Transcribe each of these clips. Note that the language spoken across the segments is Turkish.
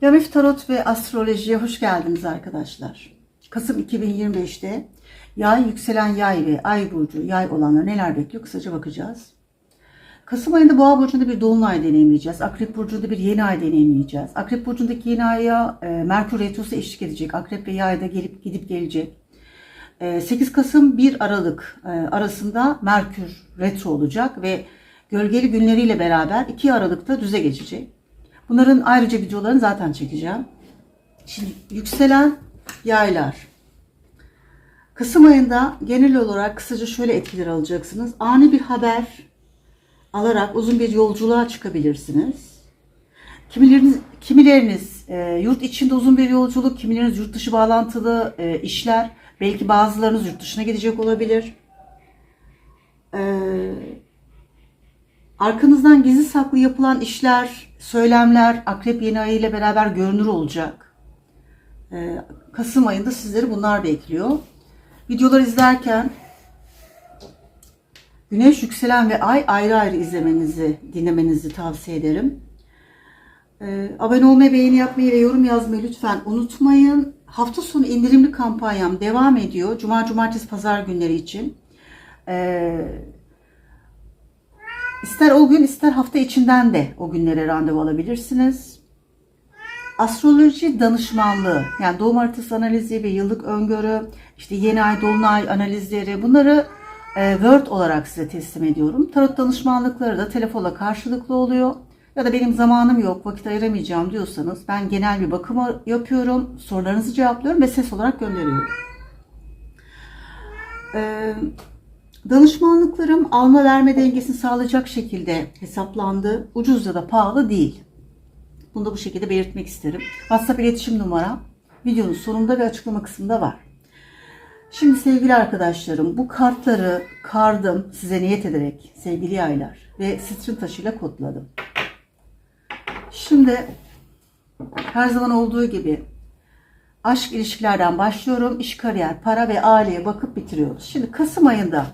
Yamif Tarot ve Astroloji'ye hoş geldiniz arkadaşlar. Kasım 2025'te yay, yükselen yay ve ay burcu yay olanlar neler bekliyor kısaca bakacağız. Kasım ayında Boğa burcunda bir dolunay deneyimleyeceğiz. Akrep burcunda bir yeni ay deneyimleyeceğiz. Akrep burcundaki yeni aya e, Merkür retrosu eşlik edecek. Akrep ve yayda gelip gidip gelecek. E, 8 Kasım 1 Aralık e, arasında Merkür retro olacak ve gölgeli günleriyle beraber 2 Aralık'ta düze geçecek. Bunların ayrıca videolarını zaten çekeceğim. Şimdi yükselen yaylar. Kasım ayında genel olarak kısaca şöyle etkiler alacaksınız. Ani bir haber alarak uzun bir yolculuğa çıkabilirsiniz. Kimileriniz, kimileriniz e, yurt içinde uzun bir yolculuk, kimileriniz yurt dışı bağlantılı e, işler, belki bazılarınız yurt dışına gidecek olabilir. E, arkanızdan gizli saklı yapılan işler, söylemler Akrep yeni ayı ile beraber görünür olacak. E, Kasım ayında sizleri bunlar bekliyor. Videoları izlerken Güneş, yükselen ve ay ayrı ayrı izlemenizi, dinlemenizi tavsiye ederim. Ee, abone olmayı, beğeni yapmayı ve yorum yazmayı lütfen unutmayın. Hafta sonu indirimli kampanyam devam ediyor. Cuma, cumartesi, pazar günleri için. Ee, ister o gün ister hafta içinden de o günlere randevu alabilirsiniz. Astroloji danışmanlığı yani doğum haritası analizi ve yıllık öngörü, işte yeni ay dolunay analizleri bunları e, Word olarak size teslim ediyorum. Tarot danışmanlıkları da telefonla karşılıklı oluyor. Ya da benim zamanım yok, vakit ayıramayacağım diyorsanız ben genel bir bakımı yapıyorum, sorularınızı cevaplıyorum ve ses olarak gönderiyorum. Ee, danışmanlıklarım alma verme dengesini sağlayacak şekilde hesaplandı. Ucuz ya da pahalı değil. Bunu da bu şekilde belirtmek isterim. WhatsApp iletişim numaram videonun sonunda ve açıklama kısmında var. Şimdi sevgili arkadaşlarım bu kartları kardım size niyet ederek sevgili yaylar ve sitrin taşıyla kodladım. Şimdi her zaman olduğu gibi aşk ilişkilerden başlıyorum. İş, kariyer, para ve aileye bakıp bitiriyoruz. Şimdi Kasım ayında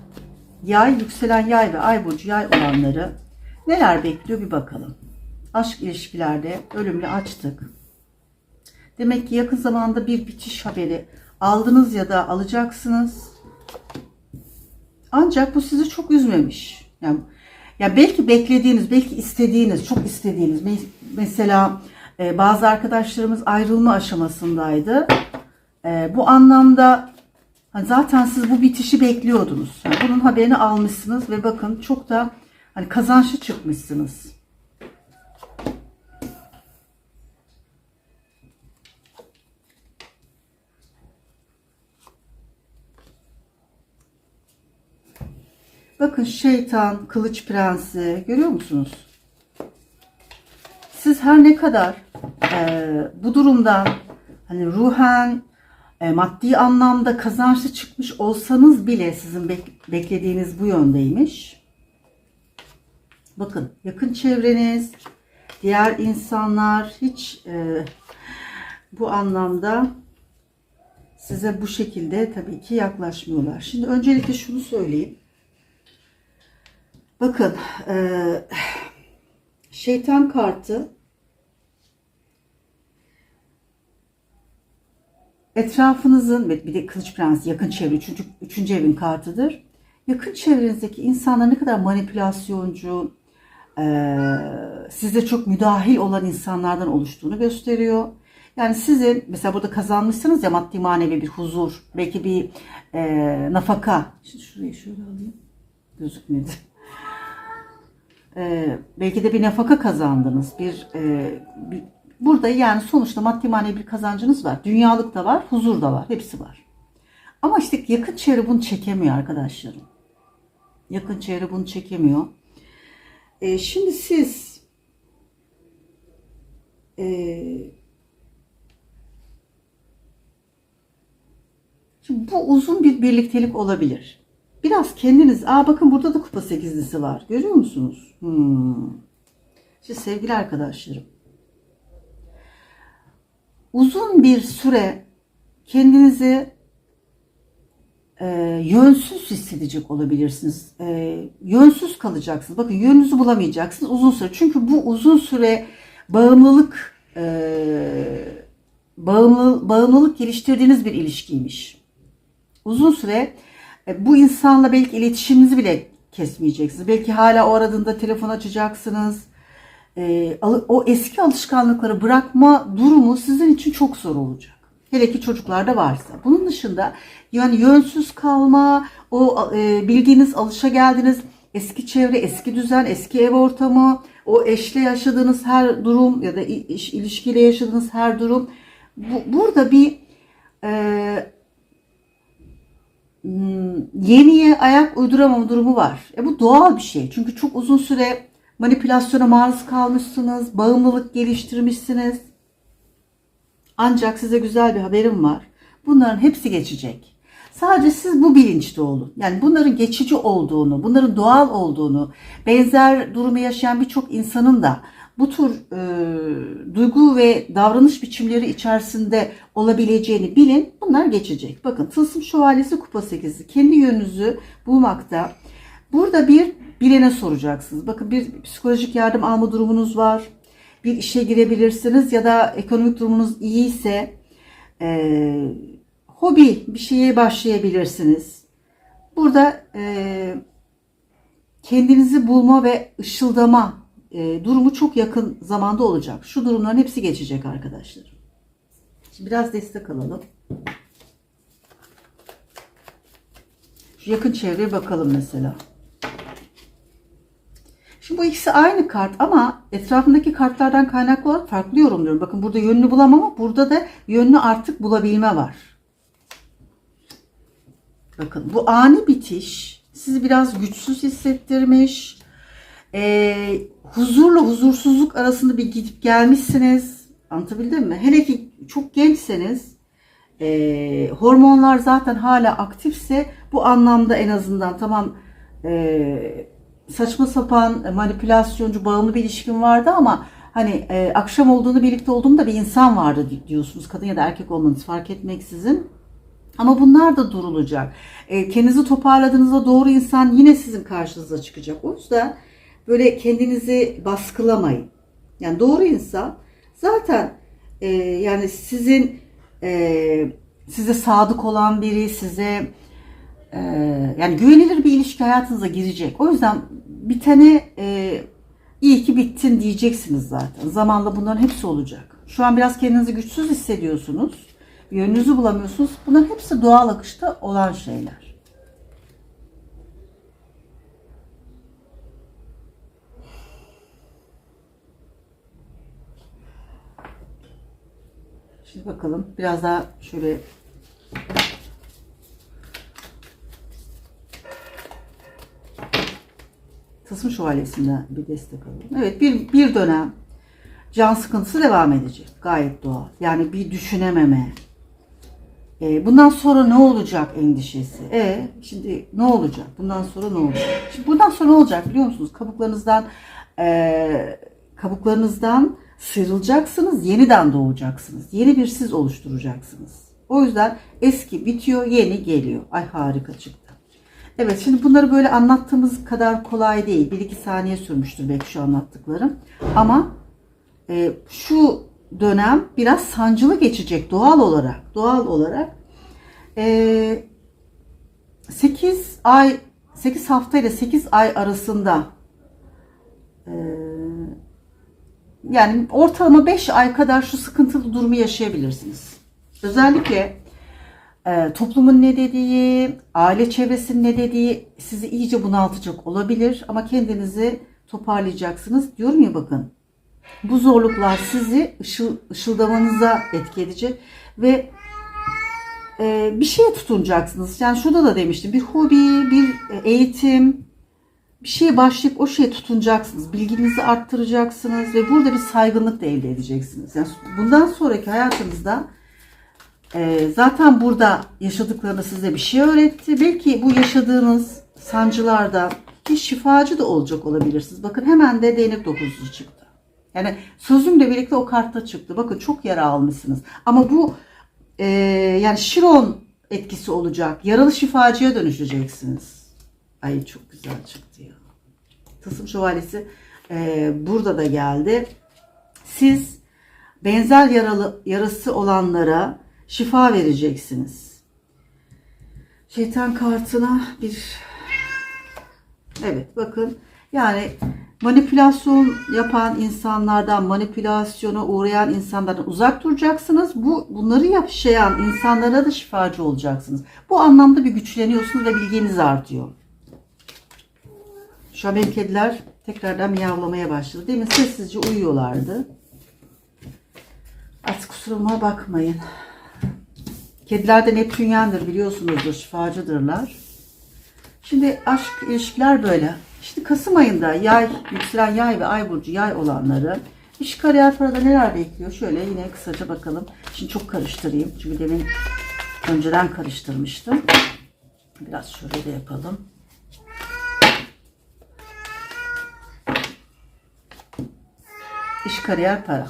yay, yükselen yay ve ay burcu yay olanları neler bekliyor bir bakalım. Aşk ilişkilerde ölümle açtık. Demek ki yakın zamanda bir bitiş haberi aldınız ya da alacaksınız. Ancak bu sizi çok üzmemiş. Yani ya belki beklediğiniz, belki istediğiniz, çok istediğiniz. Mesela e, bazı arkadaşlarımız ayrılma aşamasındaydı. E, bu anlamda hani zaten siz bu bitişi bekliyordunuz. Yani bunun haberini almışsınız ve bakın çok da hani kazançlı çıkmışsınız. Bakın şeytan, kılıç prensi görüyor musunuz? Siz her ne kadar e, bu durumdan hani ruhen, maddi anlamda kazançlı çıkmış olsanız bile sizin bek- beklediğiniz bu yöndeymiş. Bakın yakın çevreniz, diğer insanlar hiç e, bu anlamda size bu şekilde tabii ki yaklaşmıyorlar. Şimdi öncelikle şunu söyleyeyim. Bakın e, şeytan kartı etrafınızın ve bir de kılıç prens yakın çevre üçüncü, üçüncü evin kartıdır. Yakın çevrenizdeki insanlar ne kadar manipülasyoncu, e, size çok müdahil olan insanlardan oluştuğunu gösteriyor. Yani sizin mesela burada kazanmışsınız ya maddi manevi bir huzur, belki bir e, nafaka. Şimdi şurayı şöyle alayım. Gözükmedi. Ee, belki de bir nafaka kazandınız. Bir, e, bir burada yani sonuçta maddi manevi bir kazancınız var. Dünyalık da var, huzur da var. Hepsi var. Ama işte yakın çevre bunu çekemiyor arkadaşlarım. Yakın çevre bunu çekemiyor. Ee, şimdi siz e, şimdi bu uzun bir birliktelik olabilir. Biraz kendiniz, aa bakın burada da kupa sekizlisi var. Görüyor musunuz? Hmm. Şimdi sevgili arkadaşlarım. Uzun bir süre kendinizi e, yönsüz hissedecek olabilirsiniz. E, yönsüz kalacaksınız. Bakın yönünüzü bulamayacaksınız uzun süre. Çünkü bu uzun süre bağımlılık e, bağımlı, bağımlılık geliştirdiğiniz bir ilişkiymiş. Uzun süre e, bu insanla belki iletişiminizi bile kesmeyeceksiniz. Belki hala o aradığında telefon açacaksınız. E, o eski alışkanlıkları bırakma durumu sizin için çok zor olacak. Hele ki çocuklarda varsa. Bunun dışında yani yönsüz kalma, o e, bildiğiniz burada eski çevre, eski düzen, eski ev ortamı, o eşle yaşadığınız her durum ya da iş, ilişkiyle yaşadığınız her durum. Bu, burada bir e, hmm, yeniye ayak uyduramama durumu var. E bu doğal bir şey. Çünkü çok uzun süre manipülasyona maruz kalmışsınız, bağımlılık geliştirmişsiniz. Ancak size güzel bir haberim var. Bunların hepsi geçecek. Sadece siz bu bilinçte olun. Yani bunların geçici olduğunu, bunların doğal olduğunu, benzer durumu yaşayan birçok insanın da bu tür e, duygu ve davranış biçimleri içerisinde olabileceğini bilin. Bunlar geçecek. Bakın Tılsım Şövalyesi Kupa 8'i kendi yönünüzü bulmakta. Burada bir bilene soracaksınız. Bakın bir psikolojik yardım alma durumunuz var. Bir işe girebilirsiniz ya da ekonomik durumunuz iyiyse e, hobi bir şeye başlayabilirsiniz. Burada e, kendinizi bulma ve ışıldama e, durumu çok yakın zamanda olacak. Şu durumların hepsi geçecek arkadaşlar. Şimdi biraz destek alalım. Şu yakın çevreye bakalım mesela. Şimdi bu ikisi aynı kart ama etrafındaki kartlardan kaynaklı olarak farklı yorumluyorum. Bakın burada yönünü bulamam ama burada da yönünü artık bulabilme var. Bakın bu ani bitiş sizi biraz güçsüz hissettirmiş. Ee, huzurla huzursuzluk arasında bir gidip gelmişsiniz. Anlatabildim mi? Hele ki çok gençseniz e, hormonlar zaten hala aktifse bu anlamda en azından tamam e, saçma sapan manipülasyoncu bağımlı bir ilişkin vardı ama hani e, akşam olduğunu birlikte olduğumda bir insan vardı di- diyorsunuz kadın ya da erkek olmanız fark etmeksizin. Ama bunlar da durulacak. E, kendinizi toparladığınızda doğru insan yine sizin karşınıza çıkacak. O yüzden böyle kendinizi baskılamayın. Yani doğru insan zaten e, yani sizin e, size sadık olan biri, size e, yani güvenilir bir ilişki hayatınıza girecek. O yüzden bitene e, iyi ki bittin diyeceksiniz zaten. Zamanla bunların hepsi olacak. Şu an biraz kendinizi güçsüz hissediyorsunuz. Yönünüzü bulamıyorsunuz. Bunların hepsi doğal akışta olan şeyler. Şimdi bakalım biraz daha şöyle Tılsım Şövalyesi'nden bir destek alalım. Evet bir, bir dönem can sıkıntısı devam edecek. Gayet doğal. Yani bir düşünememe. E, bundan sonra ne olacak endişesi. E şimdi ne olacak? Bundan sonra ne olacak? Şimdi bundan sonra ne olacak biliyor musunuz? Kabuklarınızdan e, kabuklarınızdan sıyrılacaksınız. Yeniden doğacaksınız. Yeni bir siz oluşturacaksınız. O yüzden eski bitiyor, yeni geliyor. Ay harika çıktı. Evet şimdi bunları böyle anlattığımız kadar kolay değil. Bir iki saniye sürmüştür belki şu anlattıklarım. Ama e, şu dönem biraz sancılı geçecek doğal olarak. Doğal olarak. E, 8 ay 8 hafta ile 8 ay arasında e, yani ortalama 5 ay kadar şu sıkıntılı durumu yaşayabilirsiniz. Özellikle e, toplumun ne dediği, aile çevresinin ne dediği sizi iyice bunaltacak olabilir ama kendinizi toparlayacaksınız. Diyorum ya bakın bu zorluklar sizi ışıl, ışıldamanıza etki edecek ve e, bir şeye tutunacaksınız. Yani şurada da demiştim bir hobi, bir eğitim, bir şeye başlayıp o şeye tutunacaksınız. Bilginizi arttıracaksınız ve burada bir saygınlık da elde edeceksiniz. Yani bundan sonraki hayatınızda e, zaten burada yaşadıklarını size bir şey öğretti. Belki bu yaşadığınız sancılarda bir şifacı da olacak olabilirsiniz. Bakın hemen de değnek dokuzusu çıktı. Yani sözümle birlikte o kartta çıktı. Bakın çok yara almışsınız. Ama bu e, yani Şiron etkisi olacak. Yaralı şifacıya dönüşeceksiniz. Ay çok güzel çıktı ya. Tılsım Şövalyesi e, burada da geldi. Siz benzer yaralı yarası olanlara şifa vereceksiniz. Şeytan kartına bir Evet bakın yani manipülasyon yapan insanlardan, manipülasyona uğrayan insanlardan uzak duracaksınız. Bu bunları yaşayan insanlara da şifacı olacaksınız. Bu anlamda bir güçleniyorsunuz ve bilginiz artıyor. Şu an benim kediler tekrardan miyavlamaya başladı. Demin sessizce uyuyorlardı. Artık kusuruma bakmayın. Kediler de Neptünyendir biliyorsunuzdur, şifacıdırlar. Şimdi aşk ilişkiler böyle. İşte Kasım ayında yay, yükselen yay ve ay burcu yay olanları iş kariyer parada neler bekliyor? Şöyle yine kısaca bakalım. Şimdi çok karıştırayım. Çünkü demin önceden karıştırmıştım. Biraz şöyle de yapalım. İş kariyer para.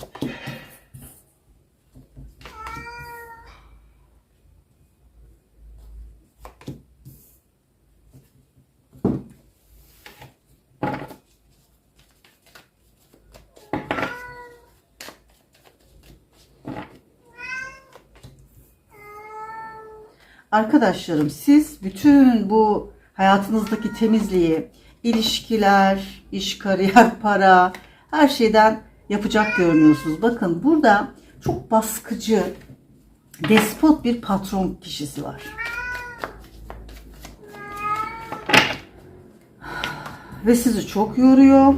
Arkadaşlarım siz bütün bu hayatınızdaki temizliği, ilişkiler, iş, kariyer, para her şeyden yapacak görünüyorsunuz. Bakın burada çok baskıcı, despot bir patron kişisi var. Ve sizi çok yoruyor.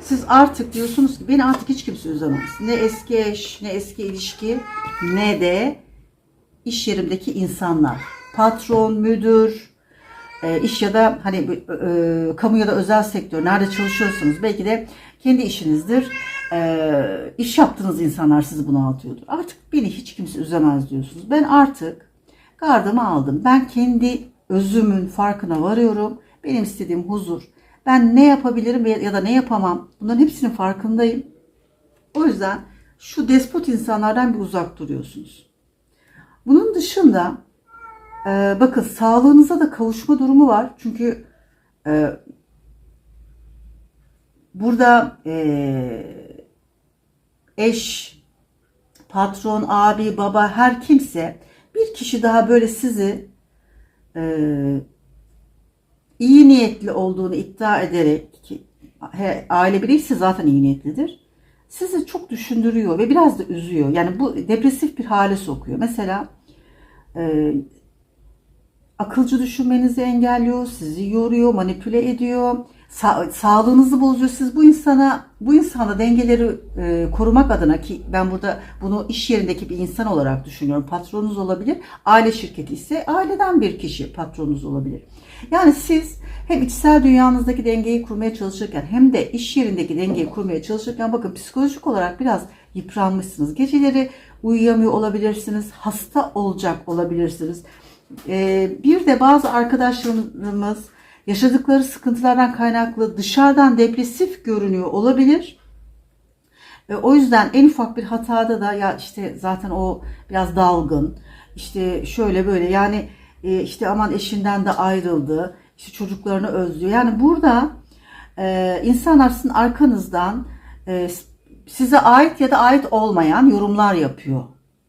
Siz artık diyorsunuz ki beni artık hiç kimse üzemez. Ne eski eş, ne eski ilişki, ne de iş yerimdeki insanlar. Patron, müdür, e, iş ya da hani e, kamu ya da özel sektör nerede çalışıyorsunuz belki de kendi işinizdir. E, iş yaptığınız insanlar sizi bunaltıyordur. Artık beni hiç kimse üzemez diyorsunuz. Ben artık gardımı aldım. Ben kendi özümün farkına varıyorum. Benim istediğim huzur. Ben ne yapabilirim ya da ne yapamam. Bunların hepsinin farkındayım. O yüzden şu despot insanlardan bir uzak duruyorsunuz. Bunun dışında e, bakın sağlığınıza da kavuşma durumu var. Çünkü e, burada e, eş, patron, abi, baba her kimse bir kişi daha böyle sizi e, iyi niyetli olduğunu iddia ederek ki he, aile bireyse zaten iyi niyetlidir. Sizi çok düşündürüyor ve biraz da üzüyor. Yani bu depresif bir hale sokuyor. Mesela e, akılcı düşünmenizi engelliyor, sizi yoruyor, manipüle ediyor, sa- sağlığınızı bozuyor. Siz bu insana, bu insana dengeleri e, korumak adına ki ben burada bunu iş yerindeki bir insan olarak düşünüyorum. Patronunuz olabilir. Aile şirketi ise aileden bir kişi patronunuz olabilir. Yani siz hem içsel dünyanızdaki dengeyi kurmaya çalışırken hem de iş yerindeki dengeyi kurmaya çalışırken bakın psikolojik olarak biraz yıpranmışsınız. Geceleri uyuyamıyor olabilirsiniz, hasta olacak olabilirsiniz. Ee, bir de bazı arkadaşlarımız yaşadıkları sıkıntılardan kaynaklı dışarıdan depresif görünüyor olabilir. O yüzden en ufak bir hatada da ya işte zaten o biraz dalgın, işte şöyle böyle yani e, işte aman eşinden de ayrıldı, işte çocuklarını özlüyor. Yani burada e, insanlar sizin arkanızdan e, size ait ya da ait olmayan yorumlar yapıyor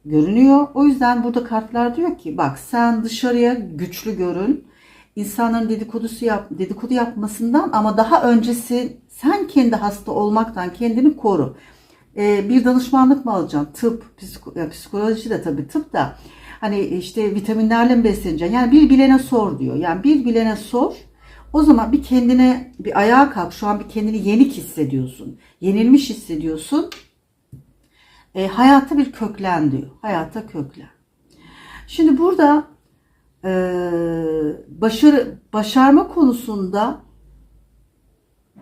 görünüyor. O yüzden burada kartlar diyor ki bak sen dışarıya güçlü görün. İnsanların dedikodusu yap, dedikodu yapmasından ama daha öncesi sen kendi hasta olmaktan kendini koru. Ee, bir danışmanlık mı alacaksın? Tıp, psikoloji de tabii tıp da. Hani işte vitaminlerle mi besleneceksin? Yani bir bilene sor diyor. Yani bir bilene sor. O zaman bir kendine bir ayağa kalk. Şu an bir kendini yenik hissediyorsun. Yenilmiş hissediyorsun. E, hayata bir köklen diyor. Hayata köklen. Şimdi burada e, başarı başarma konusunda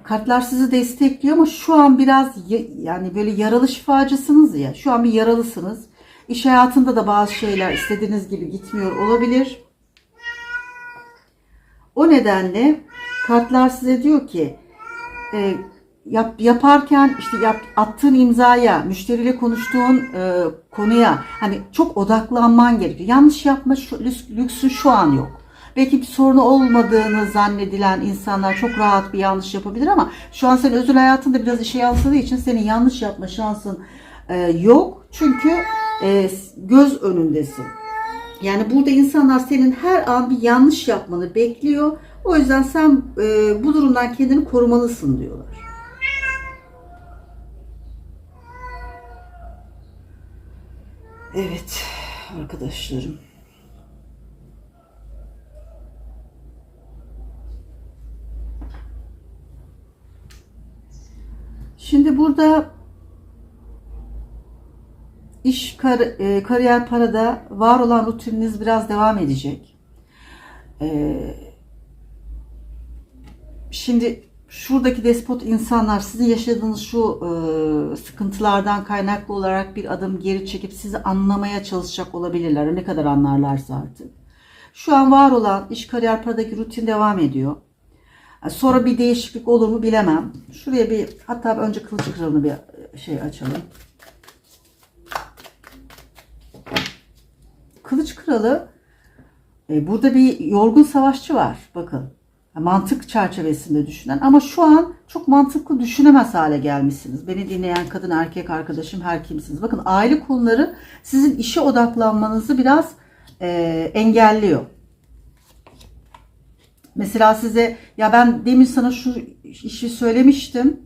kartlar sizi destekliyor ama şu an biraz yani böyle yaralı şifacısınız ya. Şu an bir yaralısınız. İş hayatında da bazı şeyler istediğiniz gibi gitmiyor olabilir. O nedenle kartlar size diyor ki e, yap, yaparken işte yap, attığın imzaya, müşteriyle konuştuğun e, konuya hani çok odaklanman gerekiyor. Yanlış yapma şu, lüks- lüksün şu an yok. Belki bir sorunu olmadığını zannedilen insanlar çok rahat bir yanlış yapabilir ama şu an senin özel hayatında biraz işe yansıdığı için senin yanlış yapma şansın e, yok. Çünkü e, göz önündesin. Yani burada insanlar senin her an bir yanlış yapmanı bekliyor. O yüzden sen e, bu durumdan kendini korumalısın diyorlar. Evet arkadaşlarım. Şimdi burada iş kar, e, kariyer parada var olan rutininiz biraz devam edecek. E, şimdi şuradaki despot insanlar sizin yaşadığınız şu e, sıkıntılardan kaynaklı olarak bir adım geri çekip sizi anlamaya çalışacak olabilirler. Ne kadar anlarlarsa artık. Şu an var olan iş kariyer paradaki rutin devam ediyor. Sonra bir değişiklik olur mu bilemem. Şuraya bir hatta önce kılıç kralını bir şey açalım. Kılıç kralı e, burada bir yorgun savaşçı var. Bakın mantık çerçevesinde düşünen ama şu an çok mantıklı düşünemez hale gelmişsiniz. Beni dinleyen kadın erkek arkadaşım her kimsiniz. Bakın aile konuları sizin işe odaklanmanızı biraz e, engelliyor. Mesela size ya ben demin sana şu işi söylemiştim.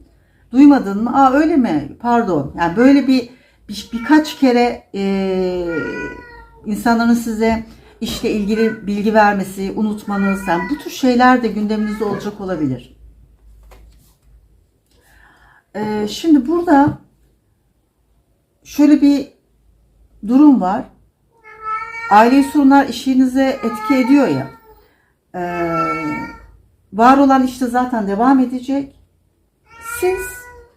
Duymadın mı? Aa öyle mi? Pardon. Yani böyle bir, bir birkaç kere e, insanların size işle ilgili bilgi vermesi, unutmanız, yani bu tür şeyler de gündeminizde olacak olabilir. E, şimdi burada şöyle bir durum var. Ailevi sorunlar işinize etki ediyor ya. Ee, var olan işte zaten devam edecek. Siz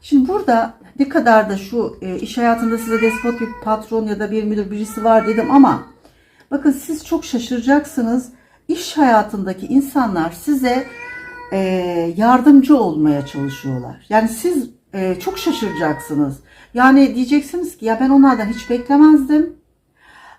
şimdi burada ne kadar da şu e, iş hayatında size despot bir patron ya da bir müdür birisi var dedim ama bakın siz çok şaşıracaksınız. İş hayatındaki insanlar size e, yardımcı olmaya çalışıyorlar. Yani siz e, çok şaşıracaksınız. Yani diyeceksiniz ki ya ben onlardan hiç beklemezdim.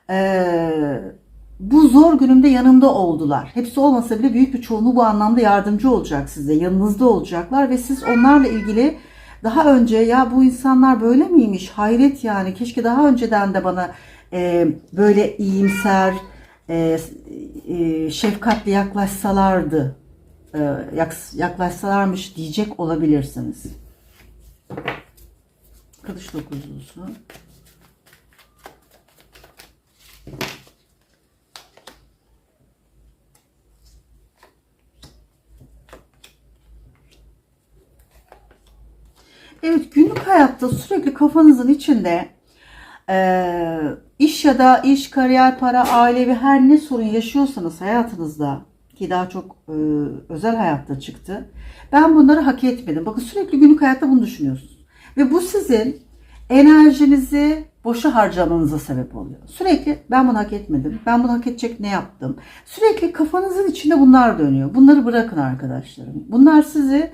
Eee bu zor günümde yanımda oldular. Hepsi olmasa bile büyük bir çoğunluğu bu anlamda yardımcı olacak size. Yanınızda olacaklar ve siz onlarla ilgili daha önce ya bu insanlar böyle miymiş? Hayret yani. Keşke daha önceden de bana e, böyle iyimser, e, e, şefkatli yaklaşsalardı. E, yaklaşsalarmış diyecek olabilirsiniz. Kılıç dokuzlusu. Evet günlük hayatta sürekli kafanızın içinde e, iş ya da iş, kariyer, para, ailevi her ne sorun yaşıyorsanız hayatınızda ki daha çok e, özel hayatta çıktı. Ben bunları hak etmedim. Bakın sürekli günlük hayatta bunu düşünüyorsunuz. Ve bu sizin enerjinizi boşa harcamanıza sebep oluyor. Sürekli ben bunu hak etmedim. Ben bunu hak edecek ne yaptım? Sürekli kafanızın içinde bunlar dönüyor. Bunları bırakın arkadaşlarım. Bunlar sizi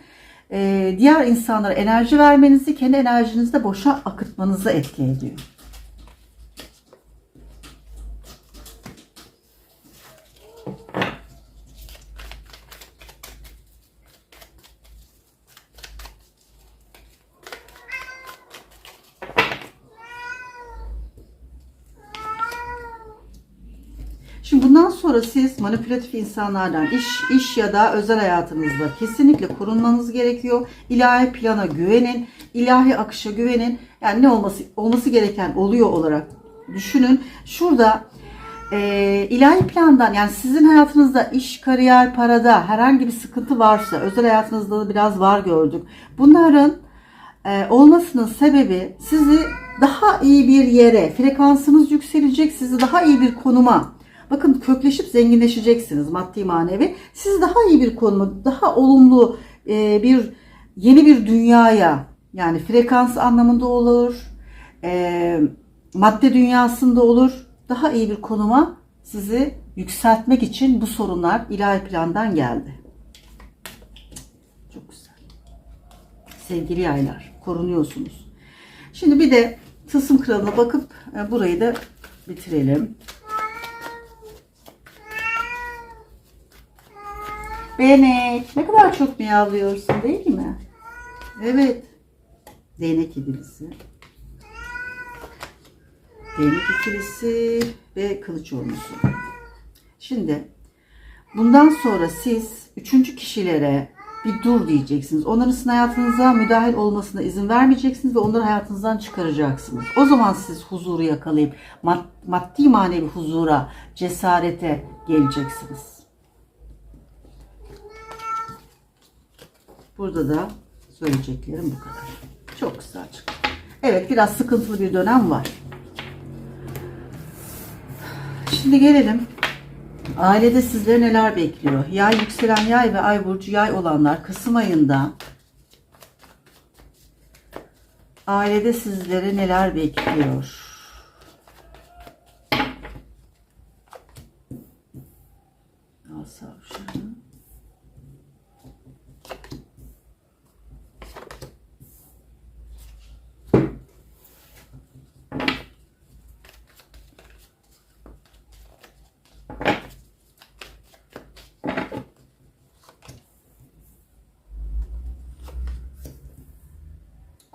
diğer insanlara enerji vermenizi, kendi enerjinizi de boşa akıtmanızı etki ediyor. Şimdi bundan sonra siz manipülatif insanlardan iş, iş ya da özel hayatınızda kesinlikle korunmanız gerekiyor. İlahi plana güvenin, ilahi akışa güvenin. Yani ne olması olması gereken oluyor olarak düşünün. Şurada e, ilahi plandan yani sizin hayatınızda iş, kariyer, parada herhangi bir sıkıntı varsa özel hayatınızda da biraz var gördük. Bunların e, olmasının sebebi sizi daha iyi bir yere, frekansınız yükselecek, sizi daha iyi bir konuma Bakın kökleşip zenginleşeceksiniz maddi manevi. Siz daha iyi bir konu, daha olumlu e, bir yeni bir dünyaya yani frekans anlamında olur, e, madde dünyasında olur. Daha iyi bir konuma sizi yükseltmek için bu sorunlar ilahi plandan geldi. Çok güzel. Sevgili yaylar, korunuyorsunuz. Şimdi bir de tılsım kralına bakıp e, burayı da bitirelim. Benek. Ne kadar çok miyavlıyorsun değil mi? Evet. Değnek ikilisi. Değnek ikilisi ve kılıç ormusu. Şimdi bundan sonra siz üçüncü kişilere bir dur diyeceksiniz. Onların sizin hayatınıza müdahil olmasına izin vermeyeceksiniz ve onları hayatınızdan çıkaracaksınız. O zaman siz huzuru yakalayıp mad- maddi manevi huzura, cesarete geleceksiniz. Burada da söyleyeceklerim bu kadar. Çok güzel çıktı. Evet biraz sıkıntılı bir dönem var. Şimdi gelelim. Ailede sizleri neler bekliyor? Yay yükselen yay ve ay burcu yay olanlar Kasım ayında ailede sizleri neler bekliyor?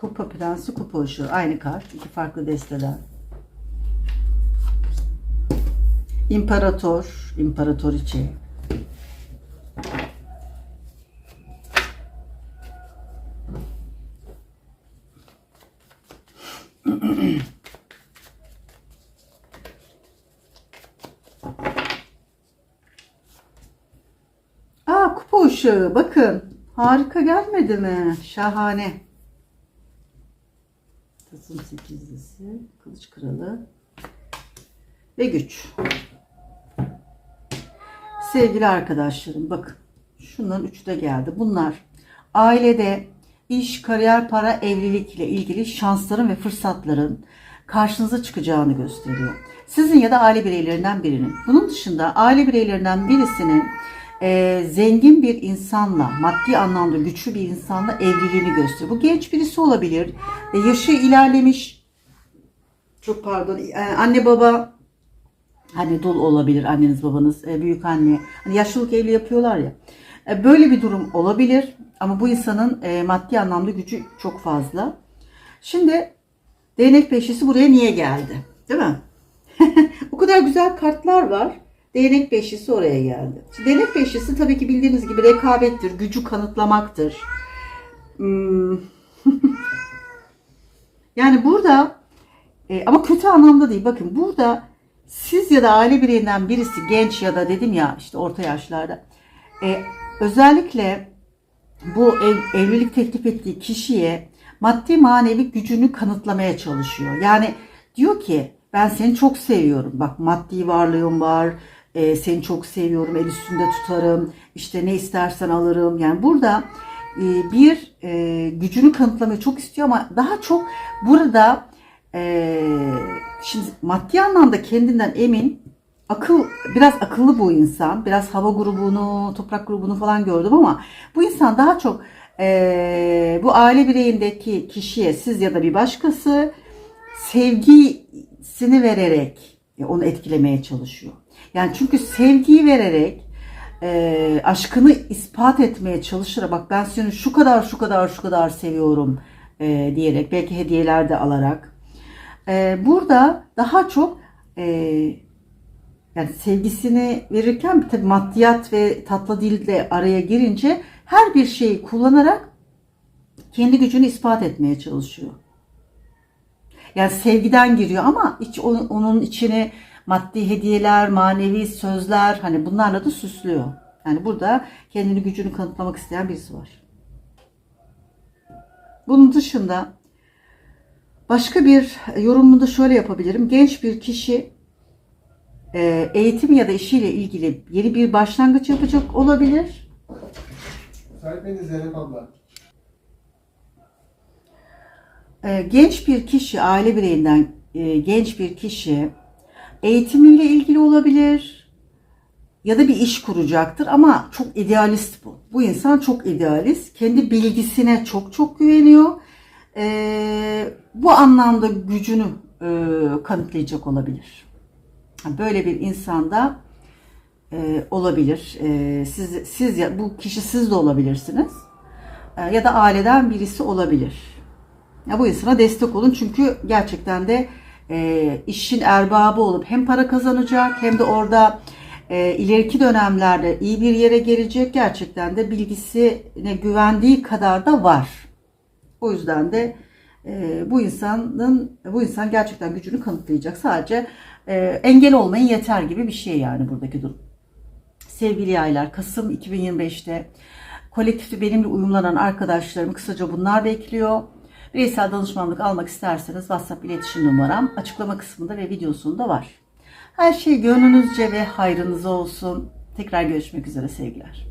Kupa prensi, kupa ışığı. Aynı kart. iki farklı desteden. İmparator, imparatoriçe. Aa kupa ışığı. Bakın. Harika gelmedi mi? Şahane. Tılsım sekizlisi, kılıç kralı ve güç. Sevgili arkadaşlarım bakın şunların üçü de geldi. Bunlar ailede iş, kariyer, para, evlilik ile ilgili şansların ve fırsatların karşınıza çıkacağını gösteriyor. Sizin ya da aile bireylerinden birinin. Bunun dışında aile bireylerinden birisinin e, zengin bir insanla, maddi anlamda güçlü bir insanla evliliğini gösteriyor. Bu genç birisi olabilir. E, yaşı ilerlemiş. Çok pardon. e, anne baba hani dul olabilir anneniz babanız, e, büyük anne. Hani yaşlılık evli yapıyorlar ya. E, böyle bir durum olabilir. Ama bu insanın e, maddi anlamda gücü çok fazla. Şimdi değnek beşlisi buraya niye geldi? Değil mi? o kadar güzel kartlar var. Değnek beşlisi oraya geldi. Şimdi değnek beşlisi tabii ki bildiğiniz gibi rekabettir, gücü kanıtlamaktır. Hmm. yani burada e, ama kötü anlamda değil. Bakın burada siz ya da aile bireyinden birisi genç ya da dedim ya işte orta yaşlarda e, özellikle bu ev, evlilik teklif ettiği kişiye maddi manevi gücünü kanıtlamaya çalışıyor. Yani diyor ki ben seni çok seviyorum. Bak maddi varlığım var. E, seni çok seviyorum. El üstünde tutarım. İşte ne istersen alırım. Yani burada e, bir e, gücünü kanıtlamayı çok istiyor ama daha çok burada e, şimdi maddi anlamda kendinden emin akıl biraz akıllı bu insan. Biraz hava grubunu, toprak grubunu falan gördüm ama bu insan daha çok e, bu aile bireyindeki kişiye siz ya da bir başkası sevgisini vererek onu etkilemeye çalışıyor. Yani çünkü sevgiyi vererek e, aşkını ispat etmeye çalışır. Bak ben seni şu kadar şu kadar şu kadar seviyorum e, diyerek belki hediyeler de alarak. E, burada daha çok e, yani sevgisini verirken tabii maddiyat ve tatlı dil de araya girince her bir şeyi kullanarak kendi gücünü ispat etmeye çalışıyor. Yani sevgiden giriyor ama hiç onun içine maddi hediyeler, manevi sözler hani bunlarla da süslüyor. Yani burada kendini gücünü kanıtlamak isteyen birisi var. Bunun dışında başka bir yorumumu da şöyle yapabilirim. Genç bir kişi e, eğitim ya da işiyle ilgili yeni bir başlangıç yapacak olabilir. Beni Zeynep abla. E, genç bir kişi, aile bireyinden e, genç bir kişi eğitimiyle ilgili olabilir ya da bir iş kuracaktır ama çok idealist bu. Bu insan çok idealist. Kendi bilgisine çok çok güveniyor. E, bu anlamda gücünü e, kanıtlayacak olabilir. Böyle bir insanda e, olabilir. E, siz, siz bu kişi siz de olabilirsiniz. E, ya da aileden birisi olabilir. Ya bu insana destek olun çünkü gerçekten de e, işin erbabı olup hem para kazanacak hem de orada e, ileriki dönemlerde iyi bir yere gelecek. Gerçekten de bilgisine güvendiği kadar da var. O yüzden de e, bu insanın bu insan gerçekten gücünü kanıtlayacak. Sadece e, engel olmayın yeter gibi bir şey yani buradaki durum. Sevgili yaylar, Kasım 2025'te kolektifte benimle uyumlanan arkadaşlarım kısaca bunlar bekliyor. Bireysel danışmanlık almak isterseniz WhatsApp iletişim numaram açıklama kısmında ve videosunda var. Her şey gönlünüzce ve hayrınıza olsun. Tekrar görüşmek üzere sevgiler.